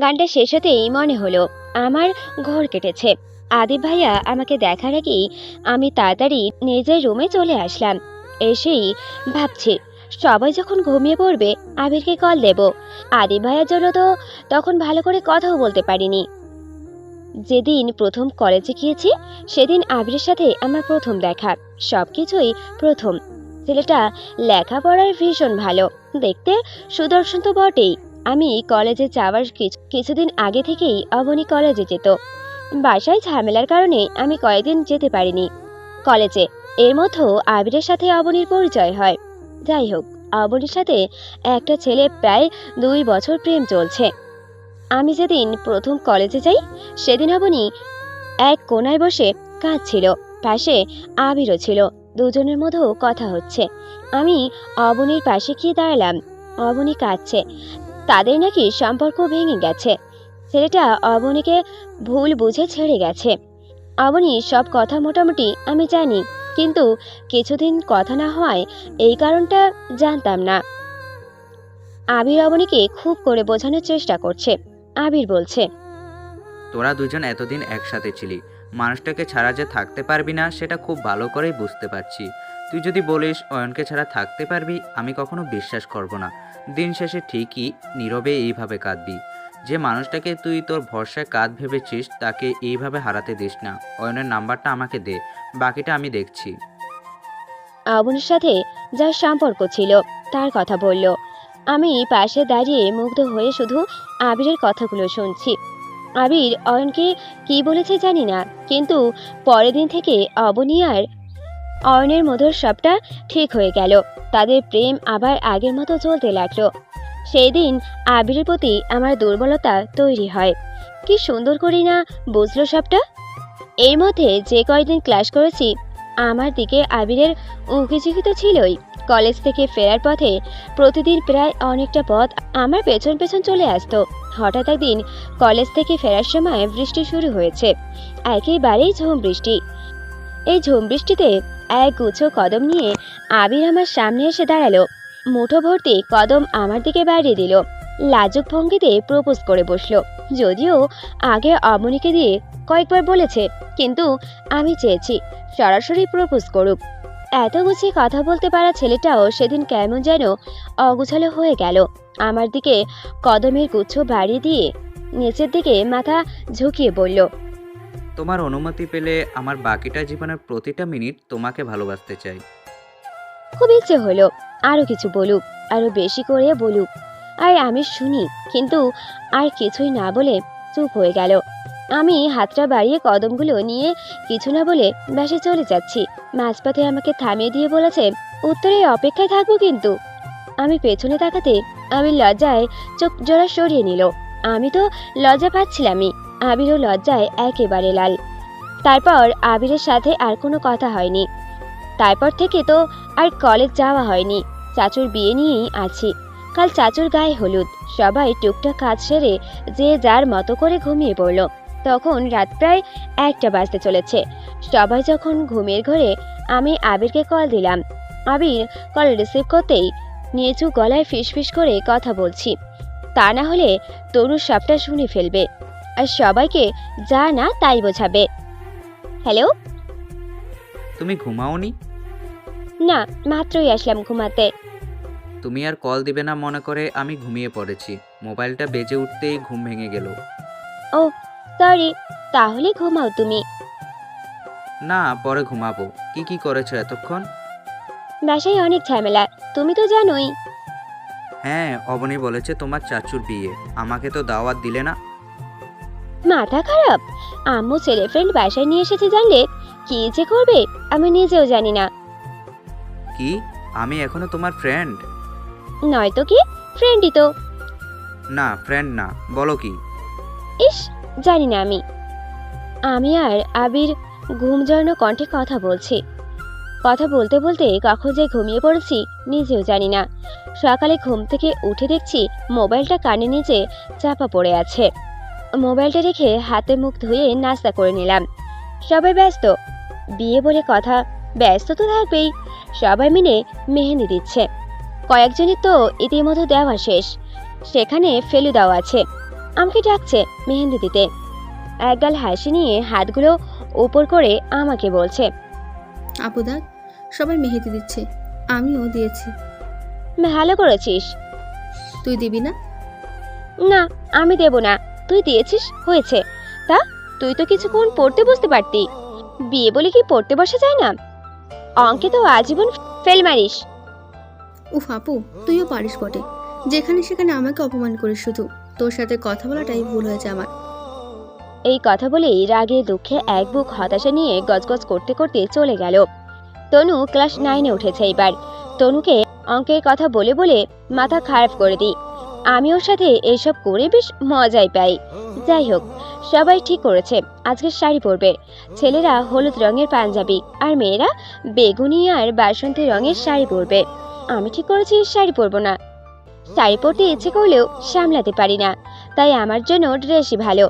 গানটা শেষ হতেই মনে হলো, আমার ঘর কেটেছে। আদিব ভাইয়া আমাকে দেখার আগেই আমি তাড়াতাড়ি নিজের রুমে চলে আসলাম। এসেই ভাবছি, সবাই যখন ঘুমিয়ে পড়বে, আবিরকে কল দেব। আদিব ভাইয়ার জন্য তো তখন ভালো করে কথাও বলতে পারিনি। যেদিন প্রথম কলেজে গিয়েছি, সেদিন আবিরের সাথে আমার প্রথম দেখা। সব কিছুই প্রথম। ছেলেটা লেখাপড়ায় ভীষণ ভালো। দেখতে সুদর্শন তো বটেই। আমি কলেজে যাওয়ার কিছু- কিছুদিন আগে থেকেই অবনী কলেজে যেত। বাসায় ঝামেলার কারণে আমি কয়েকদিন যেতে পারিনি। কলেজে। এর মধ্যে আবিরের সাথে অবনীর পরিচয় হয়। যাই হোক, অবনীর সাথে একটা ছেলে প্রায় দুই বছর প্রেম চলছে। আমি যেদিন প্রথম কলেজে যাই, সেদিন অবনী এক কোনায় বসে কাঁদছিল। পাশে আবিরও ছিল। দুজনের মধ্যেও কথা হচ্ছে। আমি অবনীর পাশে গিয়ে দাঁড়ালাম। অবনী কাঁদছে। তাদের নাকি সম্পর্ক ভেঙে গেছে। ছেলেটা অবনীকে ভুল বুঝে ছেড়ে গেছে। অবনী সব কথা মোটামুটি আমি জানি, কিন্তু কিছুদিন কথা না হওয়ায় এই কারণটা জানতাম না। আবির অবনীকে খুব করে বোঝানোর চেষ্টা করছে। আবির বলছে, তোরা দুজন এতদিন একসাথে ছিলি। মানুষটাকে ছাড়া যে থাকতে পারবি না, সেটা খুব ভালো করেই বুঝতে পারছি। তুই যদি বলিস অয়নকে ছাড়া থাকতে পারবি, আমি কখনো বিশ্বাস করব না। দিন শেষে ঠিকই নীরবে এইভাবে কাঁদবি। যে মানুষটাকে তুই তোর ভরসায় কাঁদ ভেবেছিস, তাকে এইভাবে হারাতে দিস না। অয়নের নাম্বারটা আমাকে দে, বাকিটা আমি দেখছি। অবনীর সাথে যার সম্পর্ক ছিল, তার কথা বলল। আমি পাশে দাঁড়িয়ে মুগ্ধ হয়ে শুধু আবিরের কথাগুলো শুনছি। আবির অয়নকে কি বলেছে জানি না, কিন্তু পরের দিন থেকে অবনী আর অয়নের মধুর সবটা ঠিক হয়ে গেল। তাদের প্রেম আবার আগের মতো চলতে লাগল। সেই দিন আবিরের প্রতি আমার দুর্বলতা তৈরি হয়। কি সুন্দর করি না বুঝলো সবটা? এর মধ্যে যে কয়দিন ক্লাস করেছি, আমার দিকে আবিরের উঁকিঝুঁকি তো ছিলই। কলেজ থেকে ফেরার পথে প্রতিদিন প্রায় অনেকটা পথ আমার পেছন পেছন চলে আসতো। হঠাৎ একদিন কলেজ থেকে ফেরার সময় বৃষ্টি শুরু হয়েছে। একেবারেই ঝুম বৃষ্টি। এই ঝুম বৃষ্টিতে এক গুচ্ছ কদম নিয়ে আবির আমার সামনে এসে দাঁড়াল। মুঠো ভর্তি কদম আমার দিকে বাড়িয়ে দিল। লাজুক ভঙ্গিতে প্রপোজ করে বসল। যদিও আগে অমনিকে দিয়ে কয়েকবার বলেছে, কিন্তু আমি চেয়েছি সরাসরি প্রপোজ করুক। এত গুছিয়ে কথা বলতে পারা ছেলেটাও সেদিন কেমন যেন অগুছালো হয়ে গেল। আমার দিকে কদমের গুচ্ছ বাড়িয়ে দিয়ে নিচের দিকে মাথা ঝুঁকিয়ে বলল তোমার অনুমতি পেলে আমার বাকিটা জীবনের প্রতিটা মিনিট তোমাকে ভালোবাসতে চাই। খুব ইচ্ছে হলো, আরও কিছু বলুক, আরও বেশি করে বলুক। আর আমি শুনি, কিন্তু আর কিছুই না বলে চুপ হয়ে গেল। আমি হাতটা বাড়িয়ে কদমগুলো নিয়ে কিছু না বলে বাসে চলে যাচ্ছি। মাঝপথে আমাকে থামিয়ে দিয়ে বলেছে, উত্তরে অপেক্ষায় থাকব কিন্তু। আমি পেছনে তাকাতে, আমি লজ্জায় চোখ জোড়া সরিয়ে নিল। আমি তো লজ্জা পাচ্ছিলামই। আবিরও লজ্জায় একেবারে লাল। তারপর আবিরের সাথে আর কোনো কথা হয়নি। তারপর থেকে তো আর কলেজ যাওয়া হয়নি। চাচুর বিয়ে নিয়েই আছি। কাল চাচুর গায়ে হলুদ। সবাই টুকটাক কাজ সেরে যে যার মতো করে ঘুমিয়ে পড়ল। তখন রাত প্রায় একটা বাজতে চলেছে। সবাই যখন ঘুমের ঘরে, আমি আবিরকে কল দিলাম। আবির কল রিসিভ করতেই নিচু গলায় ফিসফিস করে কথা বলছি। তা না হলে তরু সবটা শুনে ফেলবে। আর সবাইকে যা না তাই বোঝাবে। হ্যালো তুমি ঘুমাওনি? না মাত্রই আসলাম ঘুমাতে। তুমি আর কল দিবে না মনে করে আমি ঘুমিয়ে পড়েছি। মোবাইলটা বেজে উঠতেই ঘুম ভেঙে গেল। ও সরি তাহলে ঘুমাও তুমি। না পরে ঘুমাবো। কি কি করেছ এতক্ষণ? বাসায় অনেক ঝামেলা তুমি তো জানোই। হ্যাঁ অবনী বলেছে তোমার চাচুর বিয়ে। আমাকে তো দাওয়াত দিলে না। মাথা খারাপ? আম্মু ছেলে ফ্রেন্ড বাসায় নিয়ে এসেছে জানলে কি যে করবে? আমি নিজেও জানি না। কি? আমি এখনও তোমার ফ্রেন্ড নয়তো কি? ফ্রেন্ডই তো। না ফ্রেন্ড না। বলো কি? ইস জানি না আমি। আমি আর আবির ঘুম জড়ানো কণ্ঠে কথা বলছি। কথা বলতে বলতে কখন যে ঘুমিয়ে পড়েছি নিজেও জানি না। সকালে ঘুম থেকে উঠে দেখছি মোবাইলটা কানে নিচে চাপা পড়ে আছে। মোবাইলটা রেখে হাতে মুখ ধুয়ে নাস্তা করে নিলাম। সবাই ব্যস্ত। বিয়ে বলে কথা ব্যস্ত তো থাকবেই। সবাই মিলে মেহেন্দি দিচ্ছে। কয়েকজনের তো ইতিমধ্যে দেওয়া শেষ। সেখানে ফেলু দেওয়া আছে। আমাকে ডাকছে মেহেন্দি দিতে। একগাল হাসি নিয়ে হাতগুলো উপর করে আমাকে বলছে আপু দেখ সবাই মেহেদি দিচ্ছে। আমিও দিয়েছি। ভালো করেছিস। তুই দিবি না? না আমি দেব না। তুই দিয়েছিস হয়েছে। তা তুই তো কিছুক্ষণ পড়তে বসতে পারতি। বিয়ে বলে কি পড়তে বসা যায় না? অঙ্কে তো আজীবন ফেল মারিস। উফ আপু তুইও পারিস বটে। যেখানে সেখানে আমাকে অপমান করিস শুধু। তোর সাথে কথা বলাটাই ভুল হয়েছে আমার। এই কথা বলেই রাগে দুঃখে এক বুক হতাশা নিয়ে গজগজ করতে করতে চলে গেল। তনু ক্লাস নাইনে উঠেছে এবার। তনুকে অঙ্কের কথা বলে বলে মাথা খারাপ করে দিই। আমি ওর সাথে এইসব করে বেশ মজাই পাই। যাই হোক, সবাই ঠিক করেছে, আজকে শাড়ি পরবে। ছেলেরা হলুদ রঙের পাঞ্জাবি আর মেয়েরা বেগুনি আর বাসন্তী রঙের শাড়ি পরবে। আমি ঠিক করেছি শাড়ি পরবো না। শাড়ি পরতে ইচ্ছে করলেও সামলাতে পারি না, তাই আমার জন্য ড্রেসই ভালো।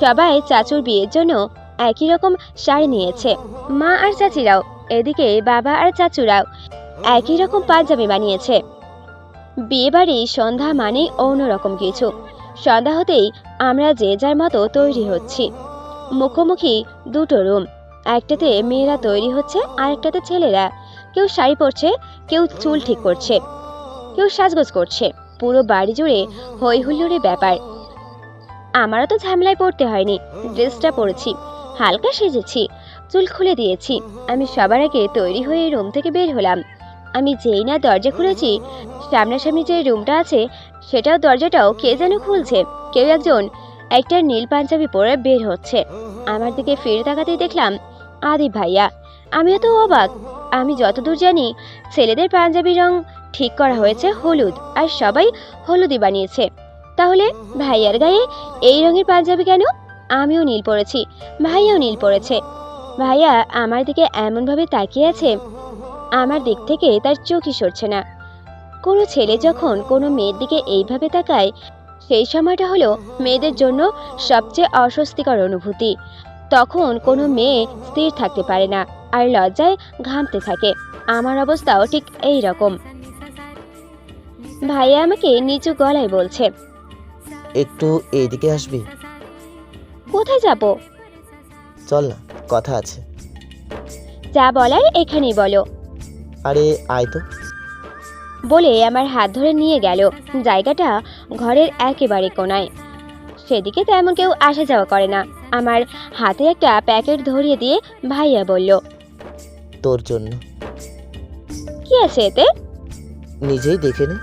সবাই চাচুর বিয়ের জন্য একই রকম শাড়ি নিয়েছে, মা আর চাচিরাও, এদিকে বাবা আর চাচুরাও একই রকম পাঞ্জাবি বানিয়েছে। বিয়ে বাড়ি সন্ধ্যা মানে অন্যরকম কিছু। সন্ধ্যা হতেই আমরা যে যার মতো তৈরি হচ্ছি। মুখোমুখি দুটো রুম, একটাতে মেয়েরা তৈরি হচ্ছে আর একটাতে ছেলেরা। কেউ শাড়ি পরছে, কেউ চুল ঠিক করছে, কেউ সাজগোজ করছে। পুরো বাড়ি জুড়ে হই হুল্লোড়ের ব্যাপার। আমারও তো ঝামেলায় পড়তে হয়নি, ড্রেসটা পরেছি, হালকা সেজেছি, চুল খুলে দিয়েছি। আমি সবার আগে তৈরি হয়ে রুম থেকে বের হলাম। আমি যেই না দরজা খুলেছি, সামনাসামনি যে রুমটা আছে, সেটাও দরজাটাও কে যেন খুলছে। কেউ একজন একটা নীল পাঞ্জাবি পরে বের হচ্ছে। আমার দিকে ফিরে তাকাতেই দেখলাম, আদি ভাইয়া। আমিও তো অবাক। আমি যতদূর জানি, ছেলেদের পাঞ্জাবি রং ঠিক করা হয়েছে হলুদ, আর সবাই হলুদই বানিয়েছে। তাহলে ভাইয়ার গায়ে এই রঙের পাঞ্জাবি কেন? আমিও নীল পরেছি, ভাইয়াও নীল পরেছে। ভাইয়া আমার দিকে এমনভাবে তাকিয়ে আছে আমার দিক থেকে তার চোখই সরছে না। কোনো ছেলে যখন কোনো মেয়ের দিকে এইভাবে তাকায় সেই সময়টা হলো মেয়েদের জন্য সবচেয়ে অস্বস্তিকর অনুভূতি। তখন কোনো মেয়ে স্থির থাকতে পারে না আর লজ্জায় ঘামতে থাকে। আমার অবস্থাও ঠিক এই রকম। ভাইয়া আমাকে নিচু গলায় বলছে একটু এইদিকে আসবি? কোথায় যাব? চল না কথা আছে। যা বলার এখানেই বলো। আরে আয় তো। বলে আমার হাত ধরে নিয়ে গেল। জায়গাটা ঘরের একেবারে কোনায়। সেদিকে তেমন কেউ আসা যাওয়া করে না। আমার হাতে একটা প্যাকেট ধরিয়ে দিয়ে ভাইয়া বলল তোর জন্য। কি আছে এতে? নিজেই দেখে নে।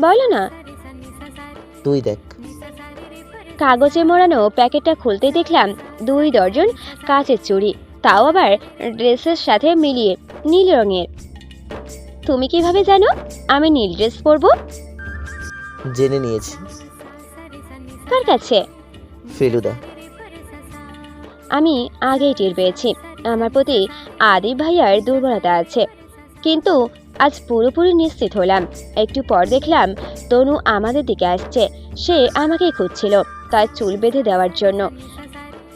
বলো না। তুই দেখ। কাগজে মোড়ানো প্যাকেটটা খুলতে দেখলাম দুই দর্জন কাচের চুড়ি। তাও আবার ড্রেসের সাথে মিলিয়ে নীল রঙের। তুমি কীভাবে জানো? আমি নীল ড্রেস পরবো। জেনে নিয়েছি। কার কাছে? ফেলুদা। আমি আগেই টের পেয়েছি। আমার প্রতি আদি ভাইয়ার দুর্বলতা আছে। কিন্তু আজ পুরোপুরি নিশ্চিত হলাম। একটু পর দেখলাম তনু আমাদের দিকে আসছে। সে আমাকেই খুঁজছিল তার চুল বেঁধে দেওয়ার জন্য।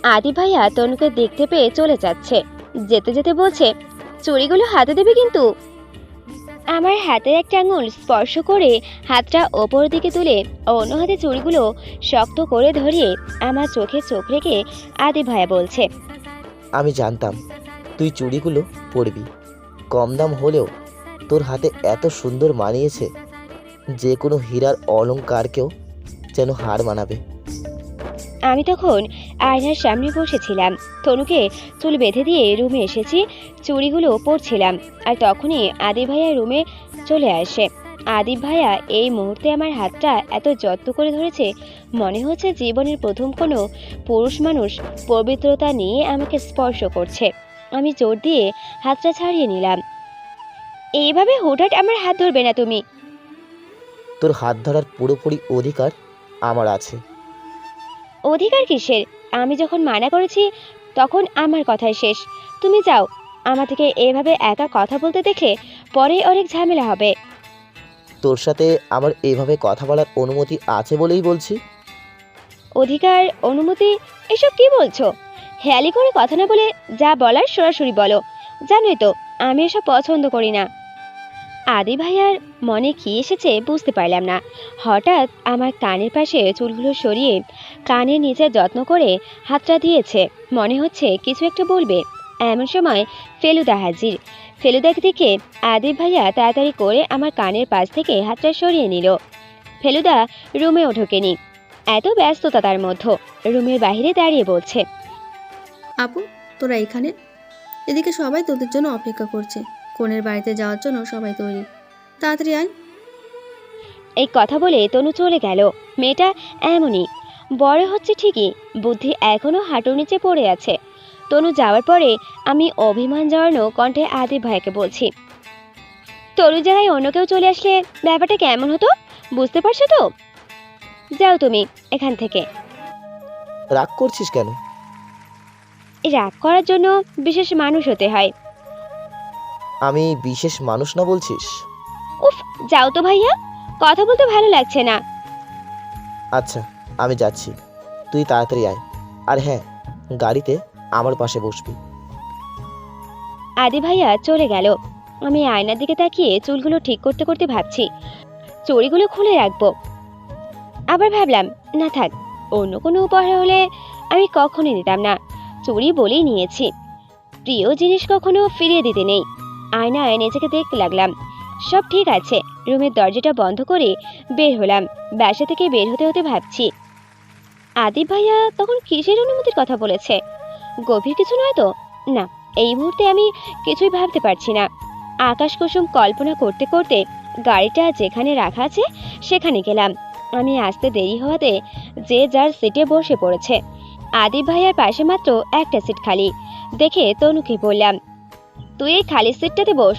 আদি ভাইয়া তনুকে দেখতে পেয়ে চলে যাচ্ছে। যেতে যেতে বলছে চুড়িগুলো হাতে দেবে কিন্তু। আমার হাতের একটা আঙুল স্পর্শ করে হাতটা ওপর দিকে তুলে অন্য হাতে চুড়িগুলো শক্ত করে ধরিয়ে আমার চোখে চোখ রেখে আদি ভাইয়া বলছে, আমি জানতাম তুই চুড়িগুলো পরবি। কম দাম হলেও তোর হাতে এত সুন্দর মানিয়েছে যে কোনো হীরার অলংকারকেও যেন হার মানাবে। আমি তখন আয়নার সামনে বসেছিলাম। তনুকে চুল বেঁধে দিয়ে রুমে এসেছি, চুড়িগুলো পরছিলাম আর তখনই আদি ভাইয়া রুমে চলে আসে। আদিব ভাইয়া এই মুহূর্তে আমার হাতটা এত যত্ন করে ধরেছে, মনে হচ্ছে জীবনের প্রথম কোনো পুরুষ মানুষ পবিত্রতা নিয়ে আমাকে স্পর্শ করছে। আমি জোর দিয়ে হাতটা ছাড়িয়ে নিলাম। এইভাবে হুটহাট আমার হাত ধরবে না তুমি। তোর হাত ধরার পুরোপুরি অধিকার আমার আছে। অধিকার কিসের? আমি যখন মানা করেছি তখন আমার কথাই শেষ। তুমি যাও আমার থেকে এভাবে একা কথা বলতে দেখে পরে অনেক ঝামেলা হবে। তোর সাথে আমার এইভাবে কথা বলার অনুমতি আছে বলেই বলছি। অধিকার অনুমতি এসব কি বলছো? হেয়ালি করে কথা না বলে যা বলার সরাসরি বলো। জানোই তো আমি এসব পছন্দ করি না। আদি ভাইয়ার মনে কি এসেছে বুঝতে পারলাম না। হঠাৎ আমার কানের পাশে চুলগুলো সরিয়ে কানের নিচে যত্ন করে হাতটা দিয়েছে। মনে হচ্ছে কিছু একটা বলবে। এমন সময় ফেলুদা হাজির। ফেলুদাকে দেখে আদিব ভাইয়া তাড়াতাড়ি করে আমার কানের পাশ থেকে হাতটা সরিয়ে নিল। ফেলুদা রুমেও ঢোকেনি। এত ব্যস্ততা তার মধ্যে। রুমের বাইরে দাঁড়িয়ে বলছে, আপু, তোরা এখানে? এদিকে সবাই তোদের জন্য অপেক্ষা করছে। কনের বাড়িতে যাওয়ার জন্য সবাই তৈরি। তাড়াতাড়ি আয়। এই কথা বলে তনু চলে গেল। মেয়েটা এমনই। বড় হচ্ছে ঠিকই বুদ্ধি এখনও হাঁটুর নিচে পড়ে আছে। তনু যাওয়ার পরে আমি অভিমান জড়ানো কণ্ঠে আদিব ভাইকে বলছি তনুর জায়গায় অন্য কেউ চলে আসলে ব্যাপারটা কেমন হতো? বুঝতে পারছ তো? যাও তুমি এখান থেকে। রাগ করছিস কেন? রাগ করার জন্য বিশেষ মানুষ হতে হয়। আমি বিশেষ মানুষ না বলছিস? উফ যাও তো ভাইয়া। কথা বলতে ভালো লাগছে না। আচ্ছা আমি যাচ্ছি। তুই তাড়াতাড়ি আয়। আর হ্যাঁ গাড়িতে আমার পাশে বসবি। আদি ভাইয়া চলে গেল। আমি আয়নার দিকে তাকিয়ে চুলগুলো ঠিক করতে করতে ভাবছি চড়িগুলো খুলে রাখব। আবার ভাবলাম না থাক অন্য কোনো উপহার হলে আমি কখনোই দিতাম না। চুরি বলেই নিয়েছি। প্রিয় জিনিস কখনো ফিরিয়ে দিতে নেই। আয়নায় নিজেকে দেখতে লাগলাম। সব ঠিক আছে। রুমের দরজাটা বন্ধ করে বের হলাম। বাসা থেকে বের হতে হতে ভাবছি, আদিব ভাইয়া তখন কিসের অনুমতির কথা বলেছে? গভীর কিছু নয় তো? না, এই মুহূর্তে আমি কিছুই ভাবতে পারছি না। আকাশ কুসুম কল্পনা করতে করতে গাড়িটা যেখানে রাখা আছে, সেখানে গেলাম। আমি আসতে দেরি হওয়াতে যে যার সিটে বসে পড়েছে। আদিব ভাইয়ার পাশে মাত্র একটা সিট খালি। দেখে তনুকে বললাম তুই এই খালি সিটটাতে বস।